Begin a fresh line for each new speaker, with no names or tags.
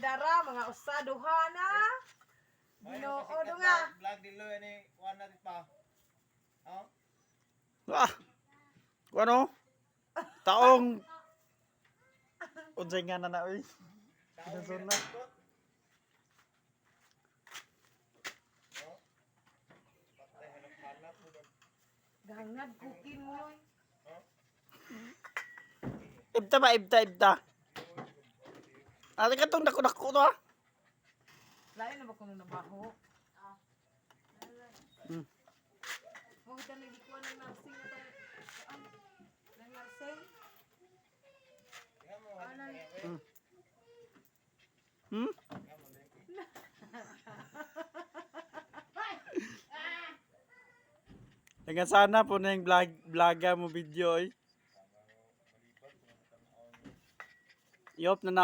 dara, mga usaduhana. Ginoo do nga.
Vlog dilo ini kuan natin pa. Oh.
Ah. Ano? Taong Unsay nga na na oy.
Oh. Doon.
Gangad kukin mo.
Ibta ba ibta ibta. Ate ka tong dako dako to ah.
Lain na ba kuno nabaho?
Hmm.
Mo kita nagikuan ng na tayo. Saan? Ng nursing?
Tingnan mo.
Ano?
Hmm. Hmm? Hanggang sana po na yung vlog, vloga mo video eh. Yop na na.